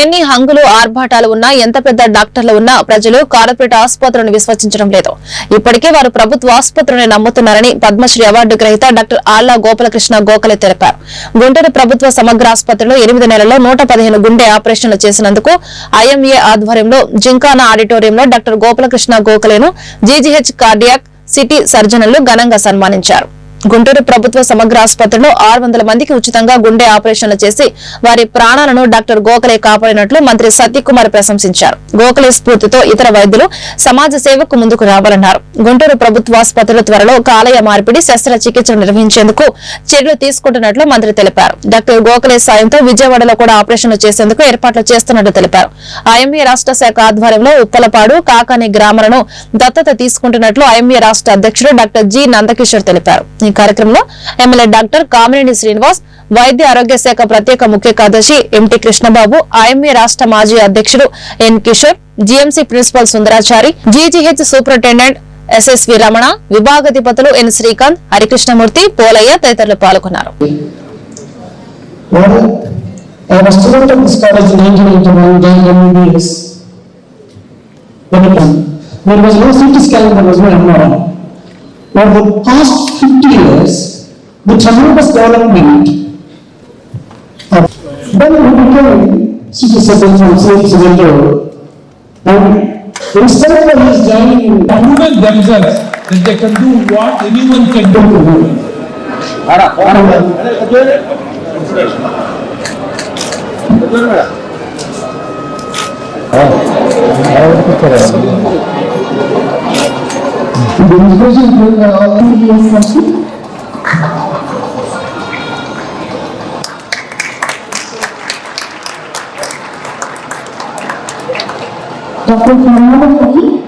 ఎన్ని హంగులు ఆర్భాటాలు ఉన్నా ఎంత పెద్ద డాక్టర్లు ఉన్నా ప్రజలు కార్పొరేట్ ఆసుపత్రులను విశ్వసించడం లేదు. ఇప్పటికే వారు ప్రభుత్వ ఆసుపత్రులను నమ్ముతున్నారని పద్మశ్రీ అవార్డు గ్రహీత డాక్టర్ ఆళ్ళ గోపాలకృష్ణ గోఖలే తెలిపారు. గుంటూరు ప్రభుత్వ సమగ్ర ఆసుపత్రిలో ఎనిమిది నెలల్లో నూట పదిహేను గుండె ఆపరేషన్లు చేసినందుకు ఐఎంఏ ఆధ్వర్యంలో జింకానా ఆడిటోరియంలో డాక్టర్ గోపాలకృష్ణ గోఖలేను జీజీహెచ్ కార్డియాక్ సిటీ సర్జనులు ఘనంగా సన్మానించారు. గుంటూరు ప్రభుత్వ సమగ్ర ఆసుపత్రిలో ఆరు వందల మందికి ఉచితంగా గుండె ఆపరేషన్లు చేసి వారి ప్రాణాలను డాక్టర్ గోఖలే కాపాడినట్లు మంత్రి సత్యకుమార్ ప్రశంసించారు. గోఖలే స్ఫూర్తితో ఇతర వైద్యులు సమాజ సేవకు ముందుకు రావాలన్నారు. గుంటూరు ప్రభుత్వ ఆసుపత్రుల త్వరలో కాలయ మార్పిడి శస్త్రచికిత్సలు నిర్వహించేందుకు చర్యలు తీసుకుంటున్నట్లు మంత్రి తెలిపారు. డాక్టర్ గోఖలే సాయంతో విజయవాడలో కూడా ఆపరేషన్లు చేసేందుకు ఏర్పాట్లు చేస్తున్నట్లు తెలిపారు. ఐఎంఏ రాష్ట్ర శాఖ ఆధ్వర్యంలో ఉప్పలపాడు కాకాని గ్రామాలను దత్తత తీసుకుంటున్నట్లు ఐఎంఏ రాష్ట్ర అధ్యక్షుడు డాక్టర్ జి నందకిషోర్ తెలిపారు. ఈ కార్యక్రమంలో ఎమ్మెల్యే డాక్టర్ కామినేని శ్రీనివాస్ వైద్య ఆరోగ్య శాఖ ప్రత్యేక ముఖ్య కార్యదర్శి ఎంటి కృష్ణబాబు ఐఎంఏ రాష్ట్ర మాజీ అధ్యక్షుడు N Kishore GMC principal Sundarachari GGH superintendent SSV Ramana విభాగాధిపతులు N Srikanth Harikrishnamurthy Polayya తదితరులు పాల్గొన్నారు. there was no CT scan, there was no MRI. Over the past 50 years, the tremendous development of, then we became citizens from citizen to, and instead of his joining in proven themselves. That they can do what anyone can do. Oh. Birinci cümle Allah'ın Fernando aqui.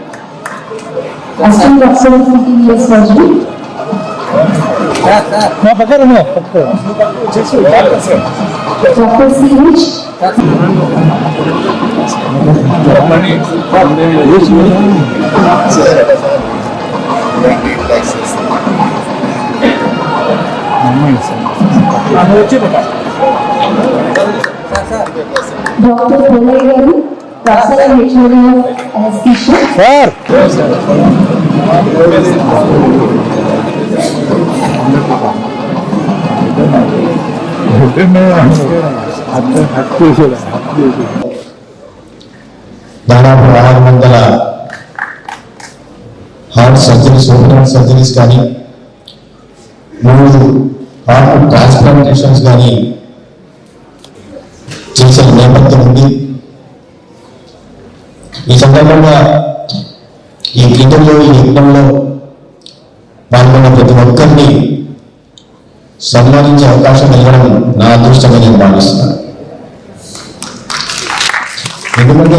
A sua ação de mensagem. Não, para cá não, para cá. Já foi o seguinte. దాన్ని relax చేస్తున్నాం doctor Pullayya గారు professor machinery electrician sir దాదాపు నాలుగు వందల heart surgeries open surgeries కానీ మూడు heart transplantations కానీ చేసిన నేపథ్యం ఉంది. ఈ సందర్భంగా ఈ క్రీడల్లో ఈ యజ్ఞంలో పాల్గొన్న ప్రతి ఒక్కరిని సన్మానించే అవకాశం ఇవ్వడం నా అదృష్టంగా నేను భావిస్తున్నాను. ఎందుకంటే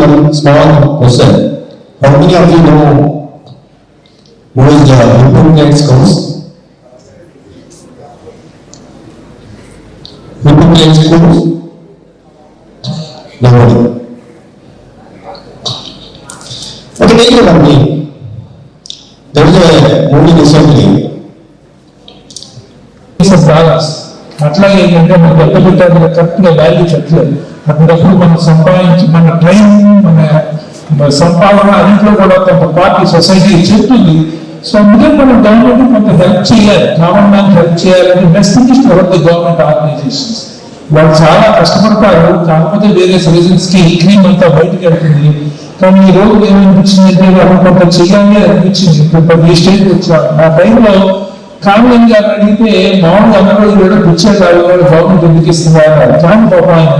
one small question. How many of you know who is the Hippocrates course? Hippocrates course? Nobody. Okay, tell you one thing. There is a movie recently. It's a balance. అట్లాగే ఏంటంటే మన దెబ్బ పెట్టాలి కరెక్ట్ గా వాల్యూ చెప్పలేదు అప్పుడప్పుడు మనం సంపాదించి మన టైం మన సంపాదన అన్నింటిలో కూడా కొంత పార్టీ సొసైటీ చెప్తుంది. సో అందుకే మనం గవర్నమెంట్ కొంత హెల్ప్ చేయాలి. గవర్నమెంట్ హెల్ప్ చేయాలని మెసేజ్ ది గవర్నమెంట్ ఆర్గనైజేషన్స్ వాళ్ళు చాలా కష్టపడతారు. కాకపోతే వేరే రీజన్స్కి ఈ క్రీమ్ అంతా బయటకు వెళ్తుంది. కానీ ఈ రోజు ఏమనిపించింది అంటే వాళ్ళు కొంత చేయాలి అనిపించింది. ఇప్పుడు ఈ స్టేజ్ వచ్చారు. నా టైంలో కామన్ గారు అడిగితే మామూలుగా అందరూ కూడా పిచ్చే కాదు గవర్నమెంట్ ఎందుకు ఇస్తున్నారు? కానీ పాప ఆయన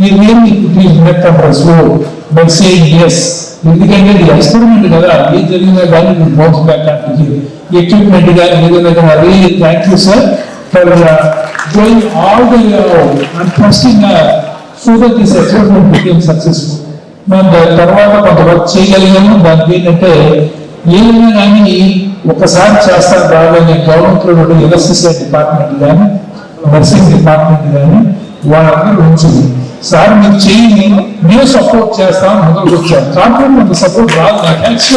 మీరేమి ప్లీజ్ మెట్ అంటారు స్లో బట్ సేయింగ్ ఎస్ ఎందుకంటే ఇది ఎక్స్పెరిమెంట్ కదా ఏం జరిగినా కానీ బౌన్స్ బ్యాక్ అంటే ఎక్విప్మెంట్ కానీ ఏదైనా really thank you sir for going all the and trusting so that this equipment became successful మనం దాని తర్వాత కొంత వర్క్ చేయగలిగాము దానికి ఏంటంటే ఏదైనా కానీ ఒకసారి చేస్తారు బాగా గవర్నమెంట్ లో ఎలక్ట్రిసిటీ డిపార్ట్మెంట్ కానీ నర్సింగ్ డిపార్ట్మెంట్ కానీ వాళ్ళందరూ ఉంచుంది సార్ మీరు చేయండి మేము సపోర్ట్ చేస్తాం మొదలు వచ్చాం కార్పొరేట్ సపోర్ట్ రాదు నాకు.